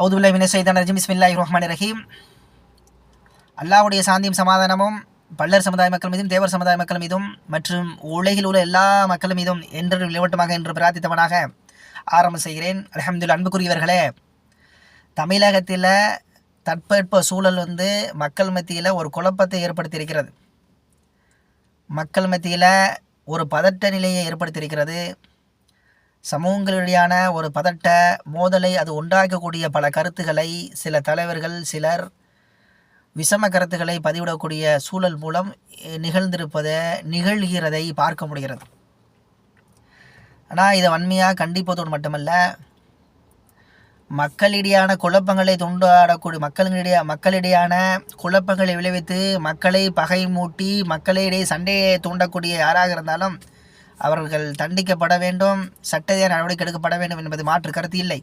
அவுதுல்லா மினசைதான் regime. பிஸ்மில்லாஹி ரஹ்மான் ரஹீம். அல்லாவுடைய சாந்தியும் சமாதானமும் பல்லர் சமுதாய மக்கள் மீதும் தேவர் சமுதாய மக்கள் மீதும் மற்றும் உலகில் உள்ள எல்லா மக்கள் மீதும் என்று நிலவட்டமாக என்று பிரார்த்தித்தவனாக ஆரம்பம் செய்கிறேன். அலமதுல்ல அன்புக்குரியவர்களே தமிழகத்தில் தட்பவெட்ப சூழல் வந்து மக்கள் மத்தியில் ஒரு குழப்பத்தை ஏற்படுத்தியிருக்கிறது. மக்கள் மத்தியில் ஒரு பதட்ட நிலையை ஏற்படுத்தியிருக்கிறது. சமூகங்களிடையான ஒரு பதட்ட மோதலை அது உண்டாக்கக்கூடிய பல கருத்துக்களை சில தலைவர்கள் சிலர் விஷம கருத்துக்களை பதிவிடக்கூடிய சூழல் மூலம் நிகழ்ந்திருப்பதை நிகழ்கிறதை பார்க்க முடிகிறது. ஆனால் இதை வன்மையாக கண்டிப்பதோடு மட்டுமல்ல மக்களிடையான குழப்பங்களை துண்டாடக்கூடிய மக்களிடையே மக்களிடையான குழப்பங்களை விளைவித்து மக்களை பகை மூட்டி மக்களிடையே சண்டையை தூண்டக்கூடிய யாராக இருந்தாலும் அவர்கள் தண்டிக்கப்பட வேண்டும் சட்டதிய நடவடிக்கை எடுக்கப்பட வேண்டும் என்பது மாற்று கருத்து இல்லை.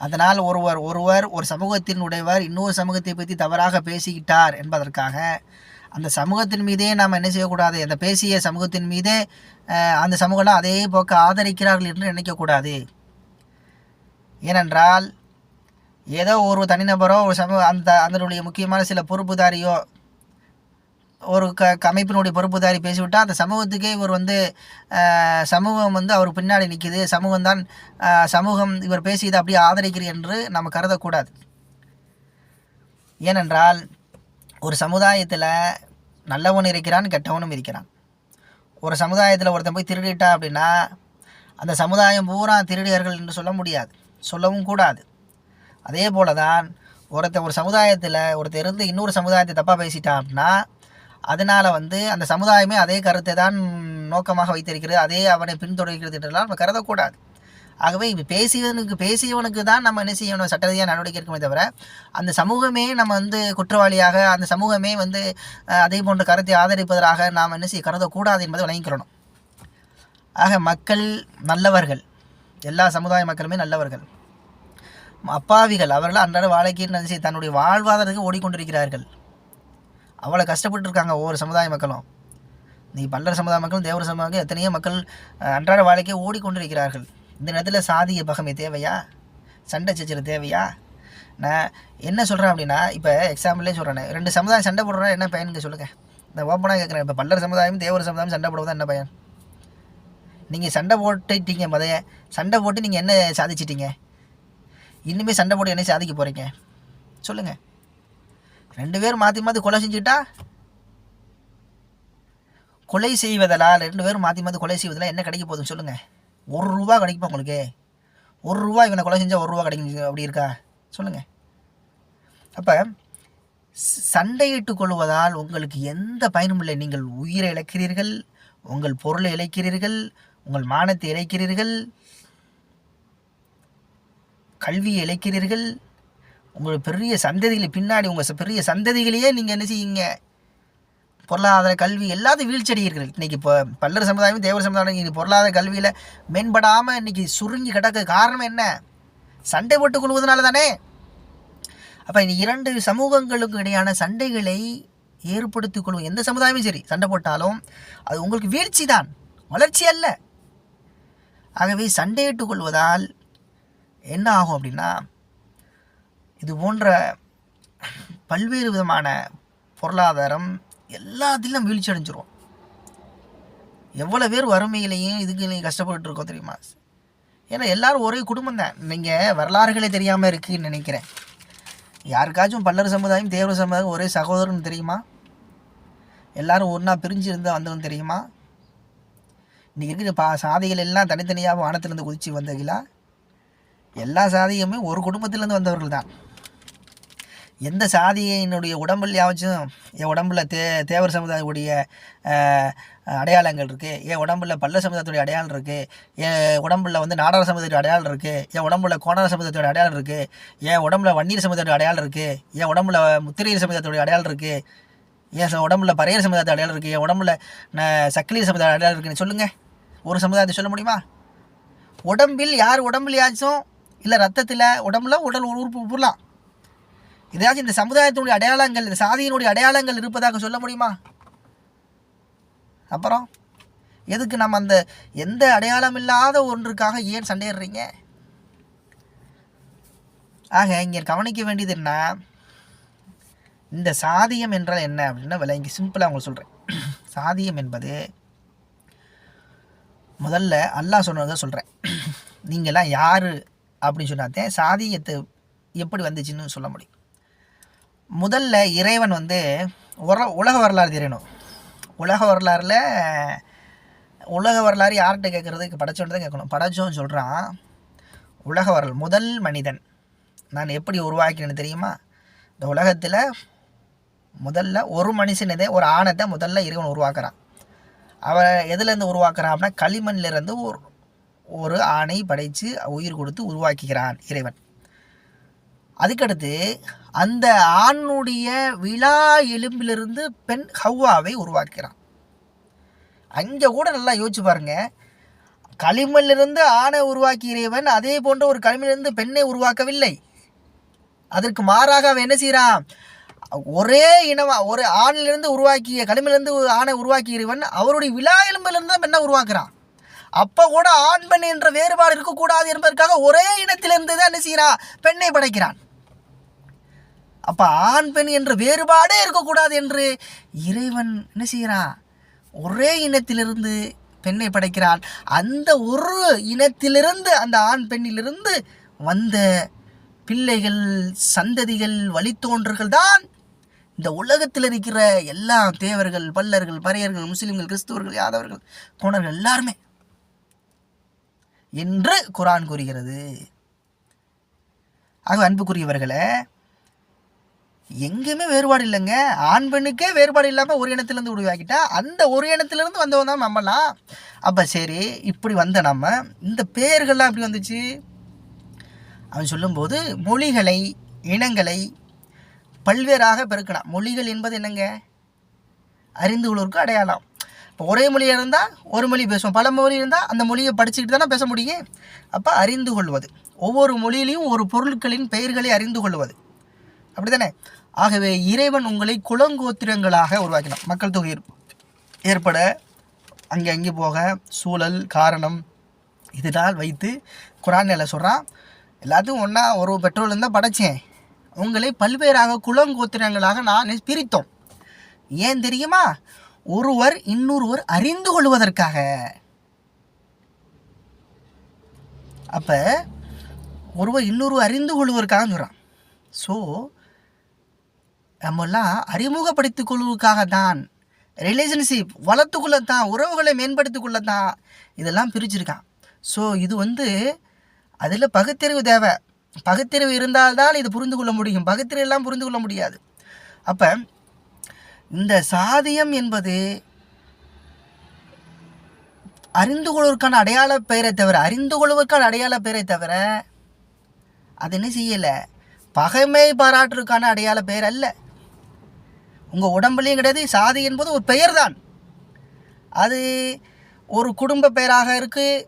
அதனால் ஒருவர் ஒருவர் ஒரு சமூகத்தினுடையவர் இன்னொரு சமூகத்தை பற்றி தவறாக பேசிக்கிட்டார் என்பதற்காக அந்த சமூகத்தின் மீதே நாம் என்ன செய்யக்கூடாது? அந்த பேசிய சமூகத்தின் மீதே அந்த சமூகம்லாம் அதே போக்க ஆதரிக்கிறார்கள் என்று நினைக்கக்கூடாது. ஏனென்றால் ஏதோ ஒரு தனிநபரோ ஒரு சமூக அந்த அதனுடைய முக்கியமான சில பொறுப்புதாரியோ ஒரு க அமைப்பினுடைய பொறுப்புதாரி பேசிவிட்டால் அந்த சமூகத்துக்கே இவர் வந்து சமூகம் வந்து அவர் பின்னாடி நிற்கிது சமூகம் தான் சமூகம் இவர் பேசியதை அப்படியே ஆதரிக்கிறது என்று நம்ம கருதக்கூடாது. ஏனென்றால் ஒரு சமுதாயத்தில் நல்லவன் இருக்கிறான் கெட்டவனும் இருக்கிறான். ஒரு சமுதாயத்தில் ஒருத்தன் போய் திருடிட்டா அப்படின்னா அந்த சமுதாயம் பூரா திருடியர்கள் என்று சொல்ல முடியாது. சொல்லவும் கூடாது. அதே போல தான் ஒருத்தன் ஒரு சமுதாயத்தில் ஒருத்தர் இருந்து இன்னொரு சமுதாயத்தை தப்பாக பேசிட்டான் அப்படின்னா அதனால் வந்து அந்த சமுதாயமே அதே கருத்தை தான் நோக்கமாக வைத்திருக்கிறது. அதே அவனை பின்தொடர்கிறது என்றெல்லாம் நம்ம கருதக்கூடாது. ஆகவே இப்போ பேசியவனுக்கு பேசியவனுக்கு தான் நம்ம என்ன செய்யணும்? சட்டரீதியாக நடவடிக்கை இருக்குமே தவிர அந்த சமூகமே நம்ம வந்து குற்றவாளியாக அந்த சமூகமே வந்து அதே போன்ற கருத்தை ஆதரிப்பதற்காக நாம் என்ன செய்ய கருதக்கூடாது என்பதை வழங்கிக்கிறணும். ஆக மக்கள் நல்லவர்கள். எல்லா சமுதாய மக்களுமே நல்லவர்கள். அப்பாவிகள் அவர்கள் அன்றாட வாழ்க்கையில் தன்னுடைய வாழ்வாதாரத்துக்கு ஓடிக்கொண்டிருக்கிறார்கள். அவ்வளோ கஷ்டப்பட்டு இருக்காங்க ஒவ்வொரு சமுதாய மக்களும். நீ பல்லர் சமுதாய மக்களும் தேவர சமுதாயம் எத்தனையோ மக்கள் அன்றாட வாழ்க்கையை ஓடிக்கொண்டிருக்கிறார்கள். இந்த நேரத்தில் சாதிய பகமை தேவையா? சண்டை சச்சரவு தேவையா? நான் என்ன சொல்கிறேன் அப்படின்னா இப்போ எக்ஸாம்பிளே சொல்கிறேன் ரெண்டு சமுதாயம் சண்டை போடுறா என்ன பயனுங்க சொல்லுங்கள் இந்த ஓப்பனாக கேட்குறேன் இப்போ பல்லர் சமுதாயம் தேவர சமுதாயம் சண்டை போடுவதா என்ன பயன்? நீங்கள் சண்டை போட்டுட்டீங்க மதைய சண்டை போட்டு நீங்கள் என்ன சாதிச்சிட்டீங்க? இனிமேல் சண்டை போட்டு என்ன சாதிக்க போகிறீங்க சொல்லுங்கள் ரெண்டு பேரும் மாற்றி மாற்றி கொலை செஞ்சுட்டா? கொலை செய்வதெல்லாம் ரெண்டு பேரும் மாற்றி மாற்றி கொலை செய்வதெல்லாம் என்ன கிடைக்க போதும் சொல்லுங்கள் ஒரு ரூபா கிடைக்குமா உங்களுக்கு? ஒரு ரூபா இவனை கொலை செஞ்சால் ஒரு ரூபா கிடைக்கும் அப்படி இருக்கா? சொல்லுங்கள் அப்போ சண்டையிட்டு கொள்வதால் உங்களுக்கு எந்த பயனும் இல்லை. நீங்கள் உயிரை இழக்கிறீர்கள் உங்கள் பொருளை இழைக்கிறீர்கள் உங்கள் மானத்தை இழைக்கிறீர்கள் கல்வியை இழைக்கிறீர்கள் உங்களுக்கு பெரிய சந்ததிகளை பின்னாடி உங்கள் பெரிய சந்ததிகளையே நீங்கள் என்ன செய்யுங்க பொருளாதார கல்வி எல்லாத்தையும் வீழ்ச்சியடைகிறீர்கள். இன்றைக்கி இப்போ பல்லர் சமுதாயம் தேவர் சமுதாயம் இன்றைக்கி பொருளாதார கல்வியில் மேம்படாமல் இன்றைக்கி சுருங்கி கிடக்க. காரணம் என்ன? சண்டை போட்டுக் கொள்வதனால தானே. அப்போ இரண்டு சமூகங்களுக்கு இடையான சண்டைகளை ஏற்படுத்திக் கொள்வோம் எந்த சமுதாயமும் சரி. சண்டை போட்டாலும் அது உங்களுக்கு வீழ்ச்சி தான். வளர்ச்சி அல்ல. ஆகவே சண்டையிட்டுக் கொள்வதால் என்ன ஆகும் அப்படின்னா இது போன்ற பல்வேறு விதமான பொருளாதாரம் எல்லாத்திலும் வீழ்ச்சி அடைஞ்சிரும். எவ்வளோ பேர் வறுமையிலையும் இதுக்கு நீங்கள் கஷ்டப்பட்டு இருக்கோம் தெரியுமா? ஏன்னா எல்லோரும் ஒரே குடும்பம் தான். நீங்கள் வரலாறுகளே தெரியாமல் இருக்குன்னு நினைக்கிறேன். யாருக்காச்சும் பல்லர் சமுதாயம் தேவர சமுதாயம் ஒரே சகோதரன் தெரியுமா? எல்லாரும் ஒன்றா பிரிஞ்சு இருந்தால் வந்தவன் தெரியுமா? இன்றைக்கி இருக்கிற பா சாதிகள் எல்லாம் தனித்தனியாக வானத்திலேருந்து குதித்து வந்தீங்களா எல்லா சாதியுமே ஒரு குடும்பத்திலேருந்து வந்தவர்கள் தான். எந்த சாதியினுடைய உடம்புல யாவச்சும் என் உடம்புல தே தேவர் சமுதாயத்துடைய அடையாளங்கள் இருக்குது என் உடம்புல பல்ல சமுதாயத்துடைய அடையாளம் இருக்குது என் உடம்புல வந்து நாடார சமுதாயத்துடைய அடையாளம் இருக்குது என் உடம்புல கோணார சமுதாயத்துடைய அடையாளம் இருக்குது என் உடம்புல வன்னீர் சமுதாயத்துடைய அடையாளம் இருக்குது என் உடம்புல முத்திரையர் சமுதாயத்துடைய அடையாளம் இருக்குது என் உடம்புல பறையர் சமுதாயத்தை அடையாளம் இருக்குது என் உடம்புல சக்கிலியர் சமுதாய அடையாளம் இருக்குன்னு சொல்லுங்கள் ஒரு சமுதாயத்தை சொல்ல முடியுமா? உடம்பில் யார் உடம்புலையாச்சும் இல்லை ரத்தத்தில் உடம்புல உடல் உறுப்பு உருலாம் ஏதாச்சும் இந்த சமுதாயத்தினுடைய அடையாளங்கள் இந்த சாதியினுடைய அடையாளங்கள் இருப்பதாக சொல்ல முடியுமா? அப்புறம் எதுக்கு நம்ம அந்த எந்த அடையாளம் இல்லாத ஒன்றுக்காக ஏன் சண்டையிடுறீங்க? ஆக இங்கே கவனிக்க வேண்டியது என்ன? இந்த சாதியம் என்றால் என்ன அப்படின்னா விளங்கி சிம்பிளாக உங்களுக்கு சொல்கிறேன் சாதியம் என்பது முதல்ல அல்லாஹ் சொன்னதை சொல்கிறேன் நீங்களாம் யார் அப்படின்னு சொன்னாத்தேன் சாதியத்தை எப்படி வந்துச்சுன்னு சொல்ல முடியும். முதல்ல இறைவன் வந்து உர உலக வரலாறு தெரியணும். உலக வரலாறில் உலக வரலாறு யார்கிட்ட கேட்குறதுக்கு படைச்சோன்னு தான் கேட்கணும். படைச்சோன்னு சொல்கிறான் உலக வரல் முதல் மனிதன். நான் எப்படி உருவாக்கினேன்னு தெரியுமா? இந்த உலகத்தில் முதல்ல ஒரு மனுஷனதே ஒரு ஆணத்தை முதல்ல இறைவன் உருவாக்குறான். அவன் எதுலேருந்து உருவாக்குறான் அப்படின்னா களிமண்லேருந்து ஒரு ஒரு ஆணை படைத்து உயிர் கொடுத்து உருவாக்கிக்கிறான் இறைவன். அதுக்கடுத்து அந்த ஆணுடைய விழா எலும்பிலிருந்து பெண் ஹவ்வாவை உருவாக்குறான் அங்கே கூட நல்லா யோசிச்சு பாருங்கள் களிமண்ணிலிருந்து ஆணை உருவாக்கி இறைவன் அதே போன்ற ஒரு களிமண்ணிலிருந்து பெண்ணை உருவாக்கவில்லை. அதற்கு மாறாக அவன் என்ன செய்கிறான்? ஒரே இனமா ஒரு ஆணிலிருந்து உருவாக்கிய களிமண்ணிலிருந்து ஆணை உருவாக்கி இறைவன் அவருடைய விழா எலும்பிலிருந்து தான் பெண்ணை உருவாக்குறான். அப்போ கூட ஆண் பெண் என்ற வேறுபாடு இருக்கக்கூடாது என்பதற்காக ஒரே இனத்திலிருந்து தான் என்ன செய்கிறான்? பெண்ணை படைக்கிறான். அப்போ ஆண் பெண் என்ற வேறுபாடே இருக்கக்கூடாது என்று இறைவன் என்ன செய்கிறான்? ஒரே இனத்திலிருந்து பெண்ணை படைக்கிறான் அந்த ஒரு இனத்திலிருந்து அந்த ஆண் பெண்ணிலிருந்து வந்த பிள்ளைகள் சந்ததிகள் வழித்தோன்றர்கள் தான் இந்த உலகத்தில் இருக்கிற எல்லா தேவர்கள் பல்லர்கள் பறையர்கள் முஸ்லிம்கள் கிறிஸ்துவர்கள் யாதவர்கள் கோணர்கள் எல்லாருமே என்று குரான் கூறுகிறது. ஆக அன்புக்குரியவர்களே எங்கேயுமே வேறுபாடு இல்லைங்க. ஆண் பெண்ணுக்கே வேறுபாடு இல்லாமல் ஒரு இனத்துலேருந்து உருவாக்கிட்டா அந்த ஒரு இனத்துலேருந்து வந்தவன் தான் நம்மலாம் அப்போ சரி இப்படி வந்த நம்ம இந்த பேர்கள்லாம் எப்படி வந்துச்சு? அவன் சொல்லும்போது மொழிகளை இனங்களை பல்வேறாக பெருக்கலாம். மொழிகள் என்பது என்னங்க? அறிந்து உள்ளோருக்கு அடையாளம். இப்போ ஒரே மொழியாக இருந்தால் ஒரு மொழி பேசுவோம். பல மொழி இருந்தால் அந்த மொழியை படிச்சுக்கிட்டு தானே பேச முடியும்? அப்போ அறிந்து கொள்வது. ஒவ்வொரு மொழியிலையும் ஒரு பொருட்களின் பெயர்களை அறிந்து கொள்வது. அப்படி தானே ஆகவே இறைவன் உங்களை குலங்கோத்திரங்களாக உருவாக்கினான். மக்கள் தொகை ஏற்பட அங்கே அங்கே போக சூழல் காரணம் இதனால் வைத்து குரான் எல்லாம் சொல்கிறான் எல்லாத்தையும் ஒன்றா ஒரு பெட்ரோல் இருந்தால் படைச்சேன். உங்களை பல்வேறாக குலங்கோத்திரங்களாக நான் பிரித்தோம். ஏன் தெரியுமா? ஒருவர் இன்னொருவர் அறிந்து கொள்வதற்காக. அப்போ ஒருவர் இன்னொரு அறிந்து கொள்வதற்காக சொல்கிறான் ஸோ நம்மெல்லாம் அறிமுகப்படுத்திக் கொள்வதற்காக தான் ரிலேஷன்ஷிப் வளர்த்துக்குள்ள தான் உறவுகளை மேம்படுத்திக்கொள்ள தான் இதெல்லாம் பிரிச்சிருக்கான். ஸோ இது வந்து அதில் பகுத்தறிவு தேவை. பகுத்தறிவு இருந்தால்தான் இது புரிந்து கொள்ள முடியும். பகுத்தறிவு எல்லாம் புரிந்து கொள்ள முடியாது. அப்போ இந்த சாதியம் என்பது அறிந்து கொள்வதற்கான அடையாள பெயரை தவிர அறிந்து கொள்வதற்கான அடையாள பெயரை தவிர அது என்ன செய்யலை? பகைமை பாராட்டுறதுக்கான அடையாள பெயர் அல்ல. உங்கள் உடம்புலையும் கிடையாது சாதி என்பது ஒரு பெயர் தான் அது ஒரு குடும்ப பெயராக இருக்குது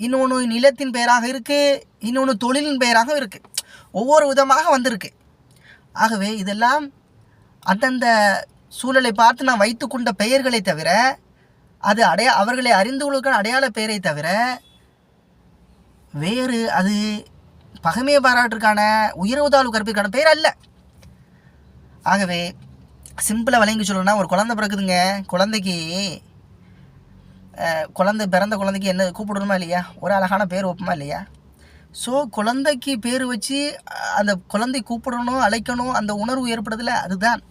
இன்னொன்று நிலத்தின் பெயராக இருக்குது இன்னொன்று தொழிலின் பெயராகவும் இருக்குது ஒவ்வொரு விதமாக வந்திருக்கு. ஆகவே இதெல்லாம் அந்தந்த சூழலை பார்த்து நான் வைத்து கொண்ட பெயர்களை தவிர அது அடைய அவர்களை அறிந்து கொள்வதற்கான அடையாள பெயரை தவிர வேறு அது பகைமையை பாராட்டுக்கான உயர்வு தாழ்வு கற்பிற்கான பெயர் அல்ல. ஆகவே சிம்பிளாக விளங்கி சொல்லணும்னா ஒரு குழந்தை பிறக்குதுங்க. குழந்தைக்கு குழந்தை பிறந்த குழந்தைக்கு என்ன கூப்பிடணுமா இல்லையா? ஒரு அழகான பேர் வைப்போமா இல்லையா? ஸோ குழந்தைக்கு பேர் வச்சு அந்த குழந்தை கூப்பிடணும் அழைக்கணும் அந்த உணர்வு ஏற்படுதில்ல அதுதான்.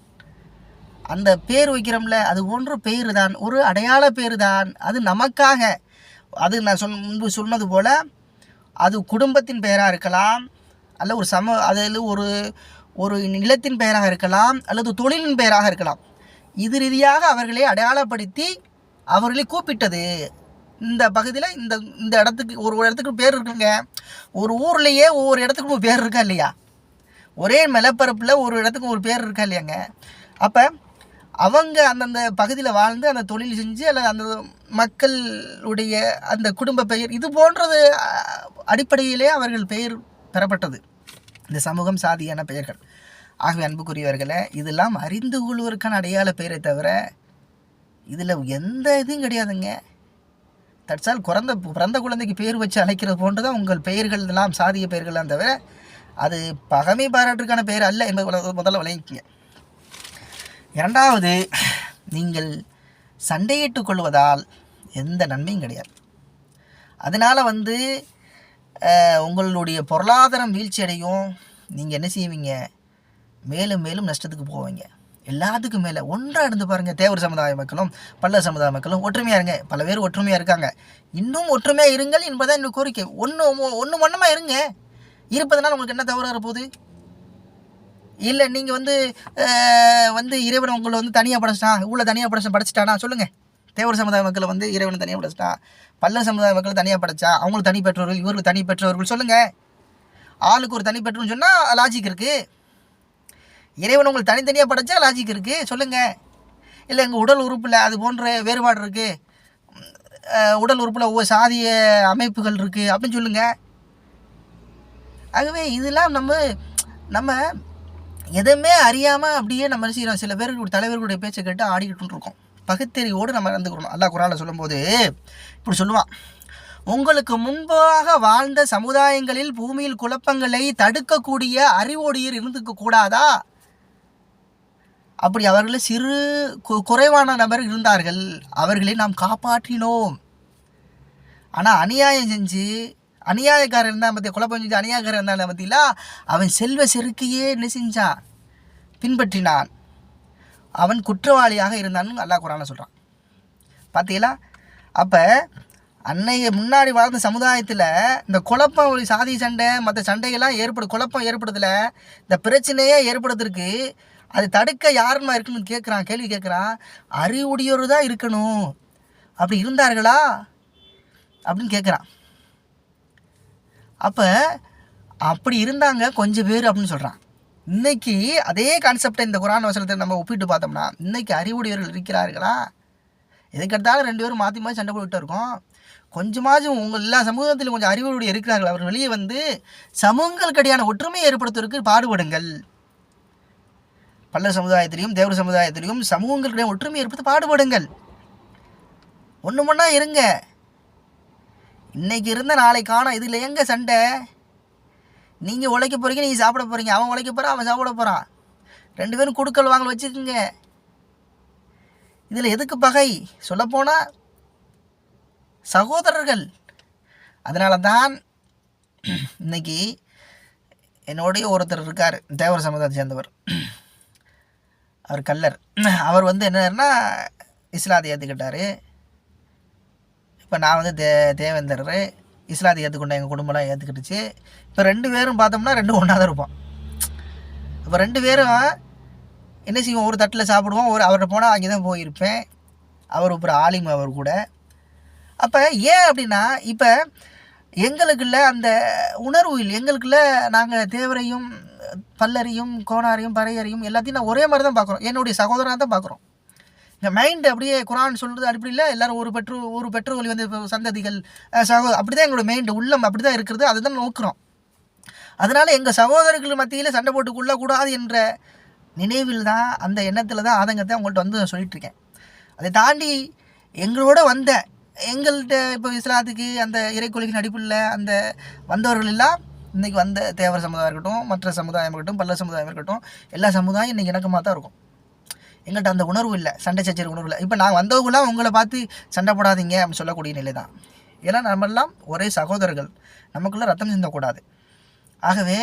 அந்த பேர் வைக்கிறோம்ல அது போன்ற பேர் தான் ஒரு அடையாள பேர் தான் அது நமக்காக. அது நான் சொன் முன்பு சொன்னது போல் அது குடும்பத்தின் பெயராக இருக்கலாம் அல்ல ஒரு சம அதில் ஒரு ஒரு நிலத்தின் பெயராக இருக்கலாம் அல்லது தொழிலின் பெயராக இருக்கலாம். இது ரீதியாக அவர்களை அடையாளப்படுத்தி அவர்களை கூப்பிட்டது. இந்த பகுதியில் இந்த இந்த இடத்துக்கு ஒரு ஒரு இடத்துக்கு பேர் இருக்குங்க. ஒரு ஊர்லேயே ஒவ்வொரு இடத்துக்கும் ஒரு பேர் இருக்கா இல்லையா? ஒரே நிலப்பரப்பில் ஒரு இடத்துக்கு ஒரு பேர் இருக்கா இல்லையாங்க? அப்போ அவங்க அந்தந்த பகுதியில் வாழ்ந்து அந்த தொழில் செஞ்சு அல்லது அந்த மக்களுடைய அந்த குடும்ப பெயர் இது போன்றது அடிப்படையிலே அவர்கள் பெயர் பெறப்பட்டது. இந்த சமூகம் சாதியான பெயர்கள். ஆகவே அன்புக்குரியவர்களே இதெல்லாம் அறிந்து கொள்வதற்கான அடையாள பெயரை தவிர இதில் எந்த இதுவும் கிடையாதுங்க. தட்சால் குறந்த பிறந்த குழந்தைக்கு பேர் வச்சு அழைக்கிறது போன்று தான் உங்கள் பெயர்கள் எல்லாம் சாதிய பெயர்கள்லாம் தவிர அது பகமை பாராட்டுக்கான பெயர் அல்ல என்பது முதல்ல- முதல்ல விளங்கிக்கங்க இரண்டாவது நீங்கள் சண்டையிட்டு கொள்வதால் எந்த நன்மையும் கிடையாது. அதனால் வந்து உங்களுடைய பொருளாதாரம் வீழ்ச்சி அடையும் நீங்கள் என்ன செய்வீங்க? மேலும் மேலும் நஷ்டத்துக்கு போவீங்க. எல்லாத்துக்கும் மேலே ஒன்றாக இருந்து பாருங்கள் தேவர் சமுதாய மக்களும் பல்லர் சமுதாய மக்களும் ஒற்றுமையாக இருங்க. பல பேர் ஒற்றுமையாக இருக்காங்க. இன்னும் ஒற்றுமையாக இருங்கள் என்பதான் என்னோட கோரிக்கை. ஒன்று ஒன்று ஒன்றுமாக இருங்க. இருப்பதனால் உங்களுக்கு என்ன தவறாக போகுது இல்லை நீங்கள் வந்து வந்து இறைவன் உங்களை வந்து தனியாக படைச்சிட்டான் இவ்வளோ தனியாக படைச்சு படைச்சிட்டானா? சொல்லுங்கள் தேவர் சமுதாய மக்களை வந்து இறைவன் தனியாக படைச்சிட்டான் பல்லர் சமுதாய மக்களை தனியாக படைச்சா அவங்களுக்கு தனி பெற்றோர்கள் இவருக்கு தனி பெற்றோர்கள் சொல்லுங்கள் ஆளுக்கு ஒரு தனி பெற்றோர்னு சொன்னால் லாஜிக் இருக்குது இறைவன் உங்களுக்கு தனித்தனியாக படைச்சா லாஜிக் இருக்குது சொல்லுங்கள் இல்லை எங்கள் உடல் உறுப்பில் அது போன்ற வேறுபாடு இருக்குது உடல் உறுப்பில் ஒவ்வொரு சாதிய அமைப்புகள் இருக்குது அப்படின்னு சொல்லுங்கள் ஆகவே இதெல்லாம் நம்ம நம்ம எதுவுமே அறியாமல் அப்படியே நம்ம செய்கிறோம் சில பேர்களுடைய தலைவர்களுடைய பேச்சை கேட்டு ஆடிக்கிட்டு இருக்கோம். பகுத்தறிவோடு நம்ம நடந்துக்கிறோம். அல்லா குரானில் சொல்லும்போது இப்படி சொல்லுவான். உங்களுக்கு முன்பாக வாழ்ந்த சமுதாயங்களில் பூமியில் குழப்பங்களை தடுக்கக்கூடிய அறிவோடியர் இருந்துக்க கூடாதா? அப்படி அவர்களில் சிறு கு- குறைவான நபர் இருந்தார்கள். அவர்களை நாம் காப்பாற்றினோம். ஆனால் அநியாயம் செஞ்சு அநியாயக்காரன் இருந்தால் பற்றி குழப்பம் செஞ்சு அநியாயக்காரன் இருந்தால் பற்றிலா அவன் செல்வ செருக்கையே என்ன செஞ்சான் பின்பற்றினான். அவன் குற்றவாளியாக இருந்தான்னு அல்லாஹ் குரான சொல்கிறான் பார்த்தீங்களா அப்போ அன்னைய முன்னாடி வாழ்ந்த சமுதாயத்தில் இந்த குழப்பம் ஒரு சாதி சண்டை மற்ற சண்டைகள்லாம் ஏற்படு குழப்பம் ஏற்படுதல இந்த பிரச்சனையே ஏற்படுறதுக்கு அது தடுக்க யாருமா இருக்குன்னு கேட்குறான் கேள்வி கேட்குறான் அறிவுடையோர் தான் இருக்கணும். அப்படி இருந்தார்களா? அப்படின்னு கேட்குறான் அப்போ அப்படி இருந்தாங்க கொஞ்சம் பேர் அப்படின்னு சொல்கிறான் இன்னைக்கு அதே கான்செப்டை இந்த குரான் வசனத்தை நம்ம ஒப்பிட்டு பார்த்தோம்னா இன்னைக்கு அறிவுடையவர்கள் இருக்கிறார்களா? எதுக்கெடுத்தாலும் ரெண்டு பேரும் மாற்றி மாற்றி சண்டை போட்டுட்டு இருக்கோம். கொஞ்சமாச்சும் உங்கள் எல்லா சமூகத்திலும் கொஞ்சம் அறிவுடைய இருக்கிறார்கள். அவர் வெளியே வந்து சமூகங்களுக்கடியான ஒற்றுமையை ஏற்படுத்துவதற்கு பாடுபடுங்கள். பல்லர் சமுதாயத்திலையும் தேவர் சமுதாயத்திலையும் சமூகங்களுக்கிடையே ஒற்றுமை ஏற்படுத்த பாடுபடுங்கள். ஒன்று ஒன்றா இருங்க. இன்னைக்கு இருந்த நாளைக்கான காணோம் இதில் எங்கே சண்டை? நீங்கள் உழைக்க போகிறீங்க நீங்கள் சாப்பிட போகிறீங்க அவன் உழைக்க போகிறான் அவன் சாப்பிட போகிறான் ரெண்டு பேரும் கொடுக்கல் வாங்கல் வச்சுக்கோங்க. இதில் எதுக்கு பகை? சொல்லப்போனால் சகோதரர்கள். அதனால தான் இன்னைக்கு என்னுடைய ஒருத்தர் இருக்கார் தேவர் சமுதாயத்தை சேர்ந்தவர். அவர் கல்லர் அவர் வந்து என்னன்னா இஸ்லாத்தை ஏற்றுக்கிட்டார் இப்போ நான் வந்து தே தேவேந்தர் இஸ்லாத்தை ஏற்றுக்கொண்ட எங்கள் குடும்பம்லாம் ஏற்றுக்கிட்டுச்சு இப்போ ரெண்டு பேரும் பார்த்தோம்னா ரெண்டும் ஒன்றா தான் இருப்போம். இப்போ ரெண்டு பேரும் என்ன செய்வோம்? ஒரு தட்டில் சாப்பிடுவோம். ஒரு அவர்கிட்ட போனால் அங்கே தான் போயிருப்பேன். அவர் அப்புறம் ஆலிம் அவர் கூட. அப்போ ஏன் அப்படின்னா இப்போ எங்களுக்குள்ள அந்த உணர்வு இல்லை. எங்களுக்குள்ள நாங்கள் தேவரையும் பல்லறையும் கோணாரையும் பறையரையும் எல்லாத்தையும் நான் ஒரே மாதிரி தான் பார்க்குறோம். என்னுடைய சகோதரனாக தான் பார்க்குறோம். மைண்ட் அப்படியே குரான் சொல்கிறது அடிப்படையில் எல்லாரும் ஒரு பெற்று ஒரு பெற்றோர்கள் வந்து இப்போ சந்ததிகள் அஹ், சகோ அப்படி தான் எங்களோட மைண்டு உள்ளம் அப்படி தான் இருக்கிறது. அதை தான் நோக்குறோம். அதனால் எங்கள் சகோதரர்கள் மத்தியில் சண்டை போட்டு கொள்ளக்கூடாது என்ற நினைவில் தான் அந்த எண்ணத்தில் தான் ஆதங்கத்தை உங்கள்கிட்ட வந்து நான் சொல்லிட்டு இருக்கேன். அதை தாண்டி எங்களோட வந்த எங்கள்கிட்ட இப்போ இஸ்லாத்துக்கு அந்த இறைக்கொலைக்கு அடிப்பில் அந்த வந்தவர்கள் எல்லாம் இன்றைக்கி வந்த தேவர சமுதாயம் இருக்கட்டும் மற்ற சமுதாயம் இருக்கட்டும் பல்ல சமுதாயம் இருக்கட்டும் எல்லா சமுதாயம் இன்றைக்கி இணக்கமாக தான் இருக்கும். எங்கள்கிட்ட அந்த உணர்வு இல்லை. சண்டை சச்சரவு உணர்வு இல்லை. இப்போ நான் வந்தவங்களாம் உங்களை பார்த்து சண்டை போடாதீங்க அப்படின்னு சொல்லக்கூடிய நிலை தான். ஏன்னா நம்மெல்லாம் ஒரே சகோதரர்கள். நமக்குள்ளே ரத்தம் சிந்தக்கூடாது. ஆகவே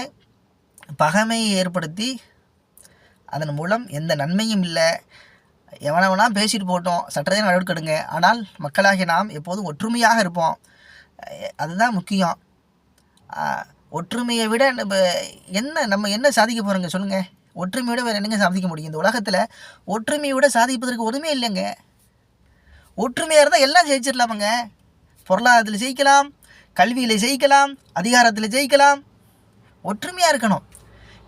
பகைமையை ஏற்படுத்தி அதன் மூலம் எந்த நன்மையும் இல்லை. எவனவனா பேசிட்டு போட்டோம் சட்டத்தை நடவடிக்கை எடுங்க ஆனால் மக்களாகிய நாம் எப்போதும் ஒற்றுமையாக இருப்போம். அதுதான் முக்கியம். ஒற்றுமையை விட நம்ம என்ன நம்ம என்ன சாதிக்க போகிறோங்க சொல்லுங்கள் ஒற்றுமையோட வேறு என்னங்க சாதிக்க முடியும்? இந்த உலகத்தில் ஒற்றுமையை விட சாதிப்பதற்கு ஒன்றுமே இல்லைங்க. ஒற்றுமையாக இருந்தால் எல்லாம் ஜெயிச்சிடலாமுங்க பொருளாதாரத்தில் ஜெயிக்கலாம் கல்வியில் ஜெயிக்கலாம் அதிகாரத்தில் ஜெயிக்கலாம். ஒற்றுமையாக இருக்கணும்.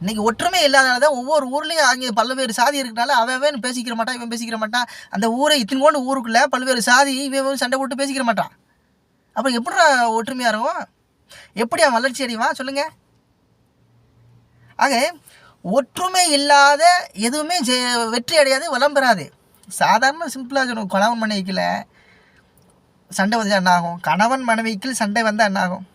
இன்றைக்கி ஒற்றுமை இல்லாதனால தான் ஒவ்வொரு ஊர்லேயும் அங்கே பல்வேறு சாதி இருக்கனால அவன் அவன் பேசிக்கிற மாட்டான் இவன் பேசிக்கிற மாட்டான். அந்த ஊரை இத்தினோண்டு ஊருக்குள்ளே பல்வேறு சாதி இவன் சண்டை போட்டு பேசிக்கிற மாட்டான். அப்புறம் எப்படி ஒற்றுமையாக இருக்கும்? எப்படி அவன் வளர்ச்சி அடைவான்? சொல்லுங்கள் ஆக ஒற்றுமை இல்லாத எதுவுமே ஜெ- வெற்றி அடையாது வளம் பெறாது. சாதாரண சிம்பிளாக சொல்லணும் கணவன் மனைவிக்கில் சண்டை வந்தால் என்ன ஆகும்? கணவன் மனைவிக்கு சண்டை வந்தால் என்ன ஆகும்?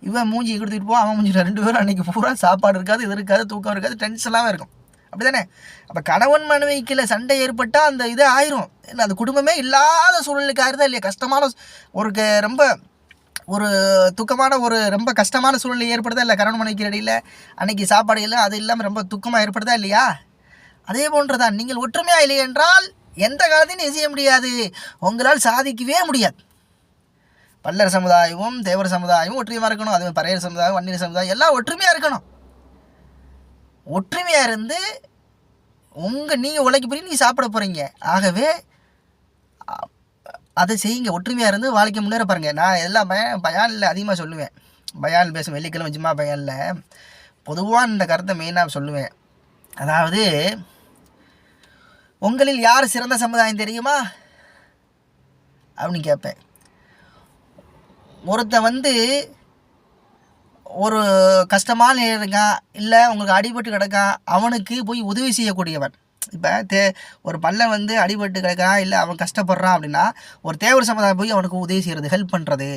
இவன் மூஞ்சி கொடுத்துட்டு போ அவன் மூஞ்சி ரெண்டு பேரும் அன்றைக்கி பூரா சாப்பாடு இருக்காது இது இருக்காது தூக்கம் இருக்காது டென்ஷனாகவே இருக்கும். அப்படி தானே அப்போ கணவன் மனைவிக்குள்ள சண்டை ஏற்பட்டால் அந்த இது ஆயிரும். இல்லை அந்த குடும்பமே இல்லாத சூழலுக்கு ஆயிருதா இல்லையா? கஷ்டமான ஒரு ரொம்ப ஒரு துக்கமான ஒரு ரொம்ப கஷ்டமான சூழ்நிலை ஏற்படுதா இல்லை கணவன் மனைவிக்கு இடையில்? அன்னைக்கு சாப்பாடு இல்லை அது இல்லாமல் ரொம்ப துக்கமாக ஏற்படுதா இல்லையா? அதே போன்றுதான். நீங்கள் ஒற்றுமையாக இல்லை என்றால் எந்த காலத்தையும் செய்ய முடியாது. உங்களால் சாதிக்கவே முடியாது. பல்லர் சமுதாயமும் தேவர் சமுதாயமும் ஒற்றுமையாக இருக்கணும். அதுவும் பறையர் சமுதாயம் வன்னியர் சமுதாயம் எல்லாம் ஒற்றுமையாக இருக்கணும். ஒற்றுமையாக இருந்து உங்கள் நீங்கள் உழைக்க போய் நீங்கள் சாப்பிட போகிறீங்க ஆகவே அதை செய்யுங்க ஒற்றுமையாக இருந்து வாழ்க்கை முன்னேற பாருங்க. நான் எல்லா பயான் பயானில் அதிகமாக சொல்லுவேன். பயான் பேசும் வெள்ளிக்கிழமை ஜும்மா பயானில். பொதுவாக இந்த கருத்தை மெயினாக சொல்லுவேன். அதாவது உங்களில் யார் சிறந்த சமுதாயம் தெரியுமா? அப்படின்னு கேட்பேன். ஒருத்தன் வந்து ஒரு கஷ்டமான இருக்கான் இல்லை உங்களுக்கு அடிபட்டு கிடக்கான் அவனுக்கு போய் உதவி செய்யக்கூடியவன். இப்போ தே ஒரு பள்ளம் வந்து அடிபட்டு கிடக்கிறான் இல்லை அவன் கஷ்டப்படுறான் அப்படின்னா ஒரு தேவர் சமுதாயம் போய் அவனுக்கு உதவி செய்கிறது ஹெல்ப் பண்ணுறது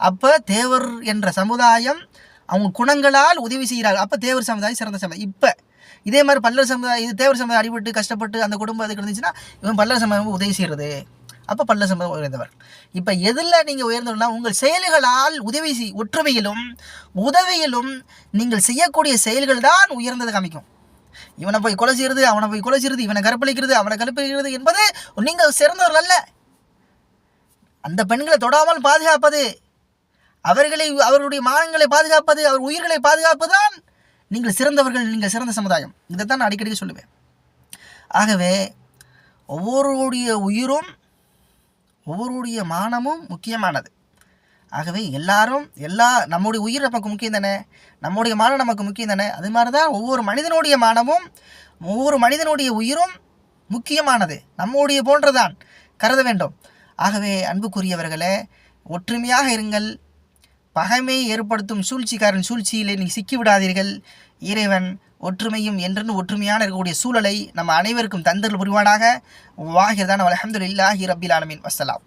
அப்போ தேவர் என்ற சமுதாயம் அவங்க குணங்களால் உதவி செய்கிறார்கள். அப்போ தேவர் சமுதாயம் சிறந்த சமுதாயம். இப்போ இதே மாதிரி பல்லர் சமுதாயம் இது தேவர் சமுதாயம் அடிபட்டு கஷ்டப்பட்டு அந்த குடும்பம் அதுக்கு இருந்துச்சுன்னா இவன் பல்லர் சமுதாயம் உதவி செய்கிறது அப்போ பல்லர் சமுதாயம் உயர்ந்தவர். இப்போ எதில் நீங்கள் உயர்ந்தவர்கள்னா உங்கள் செயல்களால் உதவி செய் ஒற்றுமையிலும் உதவியிலும் நீங்கள் செய்யக்கூடிய செயல்கள் தான் உயர்ந்ததை காமிக்கும். இவனை போய் கொலை செய்கிறது அவனை போய் கொலை செய்கிறது இவனை கற்பழிக்கிறது அவனை கற்பழிக்கிறது என்பது நீங்கள் சிறந்தவர்கள் அல்ல. அந்த பெண்களை தொடாமல் பாதுகாப்பது அவர்களை அவர்களுடைய மானங்களை பாதுகாப்பது அவர் உயிர்களை பாதுகாப்பது தான் நீங்கள் சிறந்தவர்கள் நீங்கள் சிறந்த சமுதாயம். இதைத்தான் நான் அடிக்கடி சொல்லுவேன். ஆகவே ஒவ்வொருடைய உயிரும் ஒவ்வொருடைய மானமும் முக்கியமானது. ஆகவே எல்லாரும் எல்லா நம்முடைய உயிர் நமக்கு முக்கியம் தானே? நம்முடைய மானம் நமக்கு முக்கியம் தானே? அது மாதிரி தான் ஒவ்வொரு மனிதனுடைய மானமும் ஒவ்வொரு மனிதனுடைய உயிரும் முக்கியமானது. நம்முடைய போன்றதான் கருத வேண்டும். ஆகவே அன்புக்குரியவர்களே ஒற்றுமையாக இருங்கள். பகைமை ஏற்படுத்தும் சூழ்ச்சிக்காரன் சூழ்ச்சியிலே நீ சிக்கி விடாதீர்கள். இறைவன் ஒற்றுமையும் என்றென்று ஒற்றுமையான இருக்கக்கூடிய சூழலை நம்ம அனைவருக்கும் தந்தல் புரிவானாக. வாகிர்தான் அலமதுல்லாஹி ரபில் ஆலமின். வசலாம்